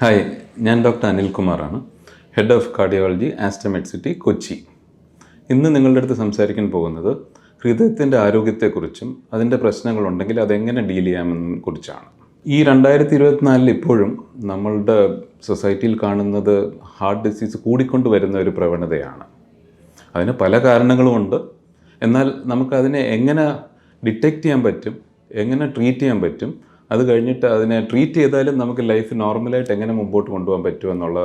Hi ഞാൻ doctor അനിൽകുമാറാണ്. Head of cardiology Aster Med city Kochi. ഇന്ന് നിങ്ങളുടെ അടുത്ത് സംസാരിക്കാൻ പോകുന്നത് ഹൃദയത്തിന്റെ ആരോഗ്യത്തെക്കുറിച്ചും അതിന്റെ പ്രശ്നങ്ങളുണ്ടെങ്കിൽ അതെങ്ങനെ ഡീൽ ചെയ്യാമെന്നും കുറിച്ചാണ്. ഈ രണ്ടായിരത്തി ഇരുപത്തിനാലിൽ ഇപ്പോഴും നമ്മളുടെ സൊസൈറ്റിയിൽ കാണുന്നത് ഹാർട്ട് ഡിസീസ് കൂടിക്കൊണ്ട് വരുന്ന ഒരു പ്രവണതയാണ്. അതിന് പല കാരണങ്ങളുമുണ്ട് എന്നാൽ നമുക്കതിനെ എങ്ങനെ ഡിറ്റക്റ്റ് ചെയ്യാൻ പറ്റും? എങ്ങനെ ട്രീറ്റ് ചെയ്യാൻ പറ്റും? അത് കഴിഞ്ഞിട്ട് അതിനെ ട്രീറ്റ് ചെയ്താലും നമുക്ക് ലൈഫ് നോർമലായിട്ട് എങ്ങനെ മുമ്പോട്ട് കൊണ്ടുപോകാൻ പറ്റുമെന്നുള്ള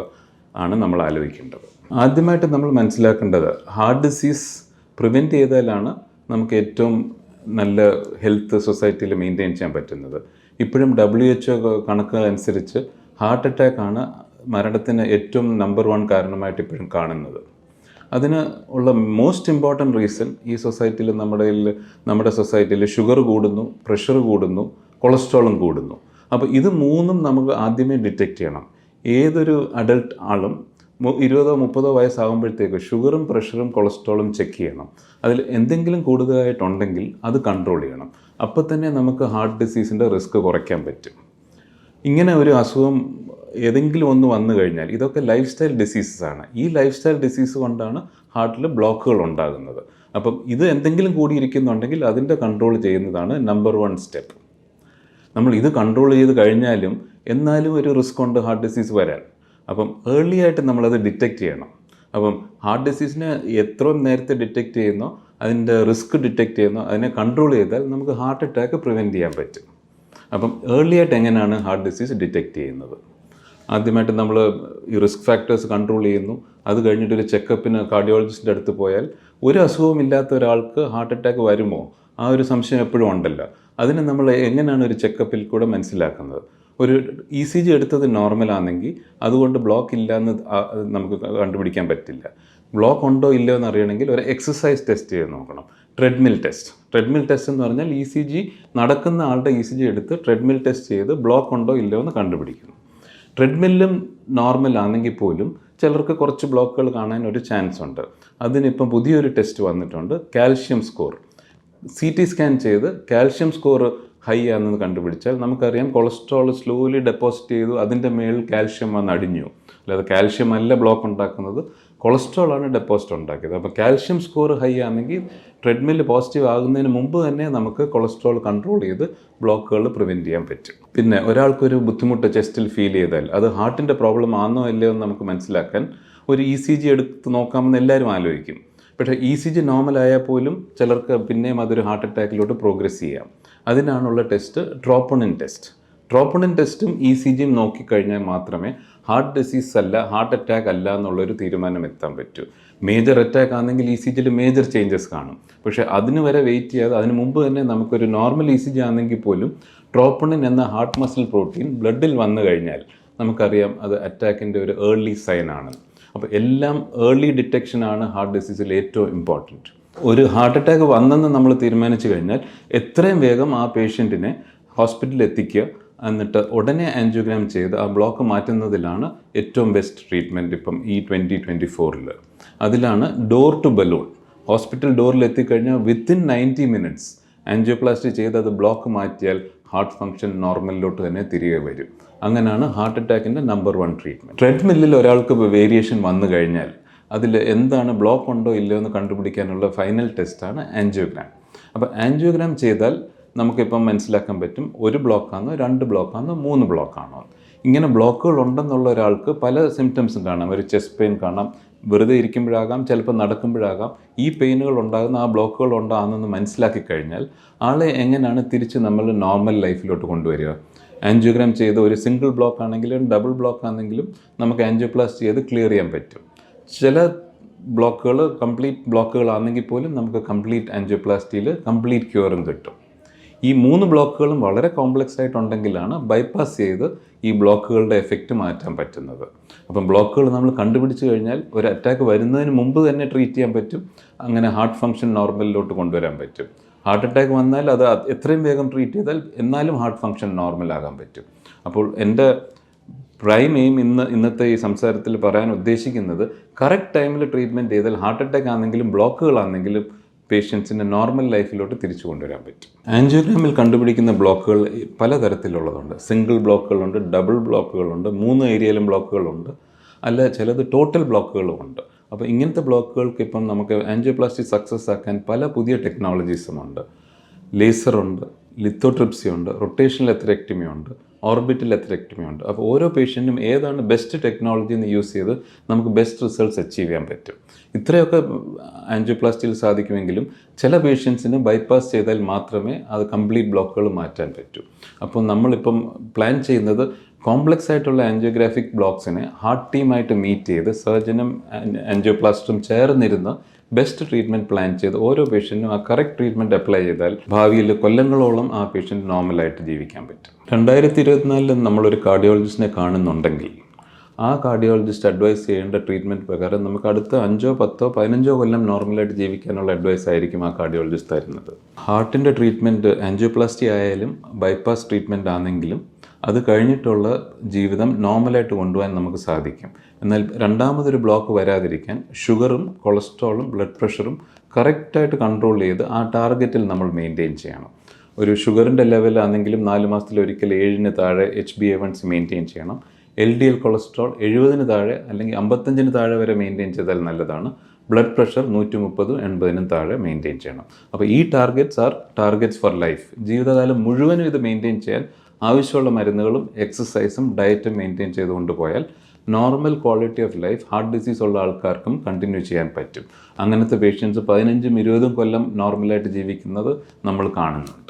ആണ് നമ്മൾ ആലോചിക്കേണ്ടത്. ആദ്യമായിട്ട് നമ്മൾ മനസ്സിലാക്കേണ്ടത് ഹാർട്ട് ഡിസീസ് പ്രിവെന്റ് ചെയ്താലാണ് നമുക്ക് ഏറ്റവും നല്ല ഹെൽത്ത് സൊസൈറ്റിയിൽ മെയിന്റെയിൻ ചെയ്യാൻ പറ്റുന്നത്. ഇപ്പോഴും ഡബ്ല്യു എച്ച് കണക്കുകൾ അനുസരിച്ച് ഹാർട്ട് അറ്റാക്ക് ആണ് മരണത്തിന് ഏറ്റവും നമ്പർ വൺ കാരണമായിട്ട് ഇപ്പോഴും കാണുന്നത്. അതിന് ഉള്ള മോസ്റ്റ് ഇമ്പോർട്ടന്റ് റീസൺ ഈ സൊസൈറ്റിയിൽ നമ്മുടെ നമ്മുടെ സൊസൈറ്റിയിൽ ഷുഗർ കൂടുന്നു പ്രഷർ കൂടുന്നു കൊളസ്ട്രോളും കൂടുന്നു. അപ്പോൾ ഇത് മൂന്നും നമുക്ക് ആദ്യമേ ഡിറ്റക്റ്റ് ചെയ്യണം. ഏതൊരു അഡൾട്ട് ആളും ഇരുപതോ മുപ്പതോ വയസ്സാകുമ്പോഴത്തേക്ക് ഷുഗറും പ്രഷറും കൊളസ്ട്രോളും ചെക്ക് ചെയ്യണം. അതിൽ എന്തെങ്കിലും കൂടുതലായിട്ടുണ്ടെങ്കിൽ അത് കൺട്രോൾ ചെയ്യണം. അപ്പോൾ തന്നെ നമുക്ക് ഹാർട്ട് ഡിസീസിന്റെ റിസ്ക് കുറയ്ക്കാൻ പറ്റും. ഇങ്ങനെ ഒരു അസുഖം ഏതെങ്കിലും ഒന്ന് വന്നു കഴിഞ്ഞാൽ ഇതൊക്കെ ലൈഫ് സ്റ്റൈൽ ഡിസീസസ് ആണ്. ഈ ലൈഫ് സ്റ്റൈൽ ഡിസീസ് കൊണ്ടാണ് ഹാർട്ടിൽ ബ്ലോക്കുകൾ ഉണ്ടാകുന്നത്. അപ്പം ഇത് എന്തെങ്കിലും കൂടിയിരിക്കുന്നുണ്ടെങ്കിൽ അതിന്റെ കൺട്രോൾ ചെയ്യുന്നതാണ് നമ്പർ വൺ സ്റ്റെപ്പ് നമ്മൾ ഇത് കൺട്രോൾ ചെയ്ത് കഴിഞ്ഞാലും എന്നാലും ഒരു റിസ്ക് ഉണ്ട് ഹാർട്ട് ഡിസീസ് വരാൻ. അപ്പം ഏർലി ആയിട്ട് നമ്മളത് ഡിറ്റക്റ്റ് ചെയ്യണം. അപ്പം ഹാർട്ട് ഡിസീസിനെ എത്ര നേരത്തെ ഡിറ്റക്റ്റ് ചെയ്യുന്നോ അതിന്റെ റിസ്ക് ഡിറ്റക്റ്റ് ചെയ്യുന്നോ അതിനെ കൺട്രോൾ ചെയ്താൽ നമുക്ക് ഹാർട്ട് അറ്റാക്ക് പ്രിവെന്റ് ചെയ്യാൻ പറ്റും. അപ്പം ഏർലി ആയിട്ട് എങ്ങനെയാണ് ഹാർട്ട് ഡിസീസ് ഡിറ്റക്റ്റ് ചെയ്യുന്നത്? ആദ്യമായിട്ട് നമ്മൾ ഈ റിസ്ക് ഫാക്ടേഴ്സ് കൺട്രോൾ ചെയ്യുന്നു. അത് കഴിഞ്ഞിട്ട് ഒരു ചെക്കപ്പിന് കാർഡിയോളജിസ്റ്റിന്റെ അടുത്ത് പോയാൽ ഒരു അസുഖവും ഇല്ലാത്ത ഒരാൾക്ക് ഹാർട്ട് അറ്റാക്ക് വരുമോ? ആ ഒരു സംശയം എപ്പോഴും ഉണ്ടല്ലോ. അതിനെ നമ്മൾ എങ്ങനെയാണ് ഒരു ചെക്കപ്പിൽ കൂടെ മനസ്സിലാക്കുന്നത്? ഒരു ഇ സി ജി എടുത്തത് നോർമലാണെങ്കിൽ അതുകൊണ്ട് ബ്ലോക്ക് ഇല്ല എന്ന് നമുക്ക് കണ്ടുപിടിക്കാൻ പറ്റില്ല. ബ്ലോക്ക് ഉണ്ടോ ഇല്ലയോ എന്ന് അറിയണമെങ്കിൽ ഒരു എക്സസൈസ് ടെസ്റ്റ് ചെയ്ത് നോക്കണം. ട്രെഡ്മിൽ ടെസ്റ്റ് ട്രെഡ്മിൽ ടെസ്റ്റ് എന്ന് പറഞ്ഞാൽ ഇ സി ജി നടക്കുന്ന ആളുടെ ഇ സി ജി എടുത്ത് ട്രെഡ്മിൽ ടെസ്റ്റ് ചെയ്ത് ബ്ലോക്ക് ഉണ്ടോ ഇല്ലയോ എന്ന് കണ്ടുപിടിക്കുന്നു. ട്രെഡ്മില്ലും നോർമൽ ആണെങ്കിൽ പോലും ചിലർക്ക് കുറച്ച് ബ്ലോക്കുകൾ കാണാൻ ഒരു ചാൻസ് ഉണ്ട്. അതിനിപ്പം പുതിയൊരു ടെസ്റ്റ് വന്നിട്ടുണ്ട്. Calcium score C T scan ചെയ്ത് കാൽഷ്യം സ്കോർ ഹൈ ആണെന്ന് കണ്ടുപിടിച്ചാൽ നമുക്കറിയാം കൊളസ്ട്രോൾ സ്ലോലി ഡെപ്പോസിറ്റ് ചെയ്തു അതിന്റെ മേളിൽ കാൽഷ്യം വന്ന് അടിഞ്ഞു. അല്ലാതെ കാൽഷ്യം അല്ല ബ്ലോക്ക് ഉണ്ടാക്കുന്നത് കൊളസ്ട്രോൾ ആണ് ഡെപ്പോസിറ്റ് ഉണ്ടാക്കിയത്. അപ്പോൾ കാൽഷ്യം സ്കോർ ഹൈ ആണെങ്കിൽ ട്രെഡ്മിൽ പോസിറ്റീവ് ആകുന്നതിന് മുമ്പ് തന്നെ നമുക്ക് കൊളസ്ട്രോൾ കൺട്രോൾ ചെയ്ത് ബ്ലോക്കുകൾ പ്രിവെന്റ് ചെയ്യാൻ പറ്റും. പിന്നെ ഒരാൾക്കൊരു ബുദ്ധിമുട്ട് ചെസ്റ്റിൽ ഫീൽ ചെയ്താൽ അത് ഹാർട്ടിന്റെ പ്രോബ്ലം ആണോ അല്ലയോ എന്ന് നമുക്ക് മനസ്സിലാക്കാൻ ഒരു ഇ സി ജി എടുത്ത് നോക്കാമെന്ന് എല്ലാവരും ആലോചിക്കും. പക്ഷേ ഇ സി ജി നോർമലായാൽ പോലും ചിലർക്ക് പിന്നെയും അതൊരു ഹാർട്ട് അറ്റാക്കിലോട്ട് പ്രോഗ്രസ് ചെയ്യാം. അതിനാണുള്ള ടെസ്റ്റ് ട്രോപ്പണിൻ ടെസ്റ്റ് ട്രോപ്പണിൻ ടെസ്റ്റും ഇ സി ജിയും നോക്കിക്കഴിഞ്ഞാൽ മാത്രമേ ഹാർട്ട് ഡിസീസ് അല്ല ഹാർട്ട് അറ്റാക്ക് അല്ല എന്നുള്ളൊരു തീരുമാനം എത്താൻ പറ്റൂ. മേജർ അറ്റാക്ക് ആണെങ്കിൽ ഇ സി ജിയിൽ മേജർ ചേഞ്ചസ് കാണും. പക്ഷേ അതിന് വരെ വെയിറ്റ് ചെയ്യാതെ അതിന് മുമ്പ് തന്നെ നമുക്കൊരു നോർമൽ ഇ സി ജി ആണെങ്കിൽ പോലും ട്രോപ്പണിൻ എന്ന ഹാർട്ട് മസിൽ പ്രോട്ടീൻ ബ്ലഡിൽ വന്നു കഴിഞ്ഞാൽ നമുക്കറിയാം അത് അറ്റാക്കിന്റെ ഒരു ഏർലി സൈൻ ആണ്. അപ്പോൾ എല്ലാം ഏർലി ഡിറ്റക്ഷനാണ് ഹാർട്ട് ഡിസീസിൽ ഏറ്റവും ഇമ്പോർട്ടന്റ് ഒരു ഹാർട്ട് അറ്റാക്ക് വന്നെന്ന് നമ്മൾ തീരുമാനിച്ചു കഴിഞ്ഞാൽ എത്രയും വേഗം ആ പേഷ്യന്റിനെ ഹോസ്പിറ്റലിൽ എത്തിക്കുക. എന്നിട്ട് ഉടനെ ആൻജിയോഗ്രാം ചെയ്ത് ആ ബ്ലോക്ക് മാറ്റുന്നതിലാണ് ഏറ്റവും ബെസ്റ്റ് ട്രീറ്റ്മെന്റ് ഇപ്പം ഈ ട്വന്റി ട്വന്റി ഫോറിൽ അതിലാണ് ഡോർ ടു ബലൂൺ ഹോസ്പിറ്റൽ ഡോറിൽ എത്തിക്കഴിഞ്ഞാൽ വിത്തിൻ നയന്റി മിനിറ്റ്സ് ആൻജിയോപ്ലാസ്റ്റി ചെയ്ത് അത് ബ്ലോക്ക് മാറ്റിയാൽ ഹാർട്ട് ഫങ്ഷൻ നോർമലിലോട്ട് തന്നെ തിരികെ വരും. അങ്ങനെയാണ് ഹാർട്ട് അറ്റാക്കിന്റെ നമ്പർ വൺ ട്രീറ്റ്മെന്റ് ട്രെഡ്മില്ലിൽ ഒരാൾക്ക് വേരിയേഷൻ വന്നു കഴിഞ്ഞാൽ അതിൽ എന്താണ് ബ്ലോക്ക് ഉണ്ടോ ഇല്ലയോ എന്ന് കണ്ടുപിടിക്കാനുള്ള ഫൈനൽ ടെസ്റ്റാണ് ആൻജിയോഗ്രാം അപ്പോൾ ആൻജിയോഗ്രാം ചെയ്താൽ നമുക്കിപ്പം മനസ്സിലാക്കാൻ പറ്റും ഒരു ബ്ലോക്കാണോ രണ്ട് ബ്ലോക്കാണോ മൂന്ന് ബ്ലോക്കാണോ ഇങ്ങനെ ബ്ലോക്കുകൾ ഉണ്ടെന്നുള്ള ഒരാൾക്ക് പല സിംറ്റംസും കാണാം. ഒരു ചെസ്റ്റ് പെയിൻ കാണാം വെറുതെ ഇരിക്കുമ്പോഴാകാം ചിലപ്പോൾ നടക്കുമ്പോഴാകാം. ഈ പെയിനുകൾ ഉണ്ടാകുന്ന ആ ബ്ലോക്കുകൾ ഉണ്ടാകുന്നെന്ന് മനസ്സിലാക്കി കഴിഞ്ഞാൽ ആളെ എങ്ങനെയാണ് തിരിച്ച് നമ്മൾ നോർമൽ ലൈഫിലോട്ട് കൊണ്ടുവരിക? ആൻജിയോഗ്രാം ചെയ്ത് ഒരു സിംഗിൾ ബ്ലോക്ക് ആണെങ്കിലും ഡബിൾ ബ്ലോക്ക് ആണെങ്കിലും നമുക്ക് ആൻജിയോപ്ലാസ്റ്റ് ചെയ്ത് ക്ലിയർ ചെയ്യാൻ പറ്റും. ചില ബ്ലോക്കുകൾ കംപ്ലീറ്റ് ബ്ലോക്കുകളാണെങ്കിൽ പോലും നമുക്ക് കംപ്ലീറ്റ് ആൻജിയോപ്ലാസ്റ്റിയിൽ കംപ്ലീറ്റ് ക്യൂറും കിട്ടും. ഈ മൂന്ന് ബ്ലോക്കുകളും വളരെ കോംപ്ലക്സ് ആയിട്ടുണ്ടെങ്കിലാണ് ബൈപ്പാസ് ചെയ്ത് ഈ ബ്ലോക്കുകളുടെ എഫക്റ്റ് മാറ്റാൻ പറ്റുന്നത്. അപ്പം ബ്ലോക്കുകൾ നമ്മൾ കണ്ടുപിടിച്ച് കഴിഞ്ഞാൽ ഒരു അറ്റാക്ക് വരുന്നതിന് മുമ്പ് തന്നെ ട്രീറ്റ് ചെയ്യാൻ പറ്റും. അങ്ങനെ ഹാർട്ട് ഫംഗ്ഷൻ നോർമലിലോട്ട് കൊണ്ടുവരാൻ പറ്റും. ഹാർട്ട് അറ്റാക്ക് വന്നാൽ അത് എത്രയും വേഗം ട്രീറ്റ് ചെയ്താൽ എന്നാലും ഹാർട്ട് ഫംഗ്ഷൻ നോർമലാകാൻ പറ്റും. അപ്പോൾ എന്റെ പ്രൈം എയിം ഇന്ന് ഇന്നത്തെ ഈ സംസാരത്തിൽ പറയാൻ ഉദ്ദേശിക്കുന്നത് കറക്റ്റ് ടൈമിൽ ട്രീറ്റ്മെന്റ് ചെയ്താൽ ഹാർട്ട് അറ്റാക്ക് ആണെങ്കിലും ബ്ലോക്കുകളാണെങ്കിലും പേഷ്യൻസിന്റെ നോർമൽ ലൈഫിലോട്ട് തിരിച്ചു കൊണ്ടുവരാൻ പറ്റും. ആൻജിയോഗ്രാമിൽ കണ്ടുപിടിക്കുന്ന ബ്ലോക്കുകൾ പലതരത്തിലുള്ളതുണ്ട്. സിംഗിൾ ബ്ലോക്കുകളുണ്ട് ഡബിൾ ബ്ലോക്കുകളുണ്ട് മൂന്ന് ഏരിയയിലും ബ്ലോക്കുകളുണ്ട് അല്ല ചിലത് ടോട്ടൽ ബ്ലോക്കുകളും ഉണ്ട്. അപ്പോൾ ഇങ്ങനത്തെ ബ്ലോക്കുകൾക്ക് ഇപ്പം നമുക്ക് ആൻജിയോപ്ലാസ്റ്റി സക്സസ് ആക്കാൻ പല പുതിയ ടെക്നോളജീസും ഉണ്ട്. ലേസറുണ്ട് ലിത്തോട്രിപ്സി ഉണ്ട് റൊട്ടേഷണൽ എത്തരക്ടമി ഉണ്ട് ഓർബിറ്റൽ എത്തരക്ടമി ഉണ്ട്. അപ്പോൾ ഓരോ പേഷ്യന്റും ഏതാണ് ബെസ്റ്റ് ടെക്നോളജി എന്ന് യൂസ് ചെയ്ത് നമുക്ക് ബെസ്റ്റ് റിസൾട്ട്സ് അച്ചീവ് ചെയ്യാൻ പറ്റും. ഇത്രയൊക്കെ ആൻജിയോപ്ലാസ്റ്റിയിൽ സാധിക്കുമെങ്കിലും ചില പേഷ്യൻസിന് ബൈപ്പാസ് ചെയ്താൽ മാത്രമേ അത് കംപ്ലീറ്റ് ബ്ലോക്കുകൾ മാറ്റാൻ പറ്റൂ. അപ്പോൾ നമ്മളിപ്പം പ്ലാൻ ചെയ്യുന്നത് കോംപ്ലക്സ് ആയിട്ടുള്ള ആൻജിയോഗ്രാഫിക് ബ്ലോക്സിനെ ഹാർട്ട് ടീമായിട്ട് മീറ്റ് ചെയ്ത് സർജനും ആൻജിയോപ്ലാസ്റ്റും ചേർന്നിരുന്ന് ബെസ്റ്റ് ട്രീറ്റ്മെന്റ് പ്ലാൻ ചെയ്ത് ഓരോ പേഷ്യന്റിനും ആ കറക്റ്റ് ട്രീറ്റ്മെന്റ് അപ്ലൈ ചെയ്താൽ ഭാവിയിൽ കൊല്ലങ്ങളോളം ആ പേഷ്യന്റ് നോർമലായിട്ട് ജീവിക്കാൻ പറ്റും. രണ്ടായിരത്തി ഇരുപത്തിനാലിൽ നമ്മളൊരു കാർഡിയോളജിസ്റ്റിനെ കാണുന്നുണ്ടെങ്കിൽ ആ കാർഡിയോളജിസ്റ്റ് അഡ്വൈസ് ചെയ്യേണ്ട ട്രീറ്റ്മെന്റ് പ്രകാരം നമുക്ക് അടുത്ത അഞ്ചോ പത്തോ പതിനഞ്ചോ കൊല്ലം നോർമലായിട്ട് ജീവിക്കാനുള്ള അഡ്വൈസ് ആയിരിക്കും ആ കാർഡിയോളജിസ്റ്റ് തരുന്നത്. ഹാർട്ടിന്റെ ട്രീറ്റ്മെന്റ് ആൻജിയോപ്ലാസ്റ്റി ആയാലും ബൈപ്പാസ് ട്രീറ്റ്മെന്റ് ആണെങ്കിലും അത് കഴിഞ്ഞിട്ടുള്ള ജീവിതം നോർമലായിട്ട് കൊണ്ടുപോകാൻ നമുക്ക് സാധിക്കും. എന്നാൽ രണ്ടാമതൊരു ബ്ലോക്ക് വരാതിരിക്കാൻ ഷുഗറും കൊളസ്ട്രോളും ബ്ലഡ് പ്രഷറും കറക്റ്റായിട്ട് കൺട്രോൾ ചെയ്ത് ആ ടാർഗറ്റിൽ നമ്മൾ മെയിന്റെയിൻ ചെയ്യണം. ഒരു ഷുഗറിന്റെ ലെവലാണെങ്കിലും നാല് മാസത്തിൽ ഒരിക്കൽ ഏഴിന് താഴെ H B A one C maintain ചെയ്യണം. എൽ ഡി എൽ കൊളസ്ട്രോൾ എഴുപതിന് താഴെ അല്ലെങ്കിൽ അമ്പത്തഞ്ചിന് താഴെ വരെ മെയിന്റെയിൻ ചെയ്താൽ നല്ലതാണ്. ബ്ലഡ് പ്രഷർ നൂറ്റി മുപ്പതും എൺപതിനും താഴെ മെയിന്റെയിൻ ചെയ്യണം. അപ്പോൾ ഈ targets are targets for life. ജീവിതകാലം മുഴുവനും ഇത് മെയിന്റെയിൻ ചെയ്യാൻ ആവശ്യമുള്ള മരുന്നുകളും എക്സസൈസും ഡയറ്റും മെയിന്റെയിൻ ചെയ്തുകൊണ്ട് പോയാൽ normal quality of life heart disease ഉള്ള ആൾക്കാർക്കും കണ്ടിന്യൂ ചെയ്യാൻ പറ്റും. അങ്ങനത്തെ പേഷ്യൻസ് പതിനഞ്ചും ഇരുപതും കൊല്ലം നോർമലായിട്ട് ജീവിക്കുന്നത് നമ്മൾ കാണുന്നുണ്ട്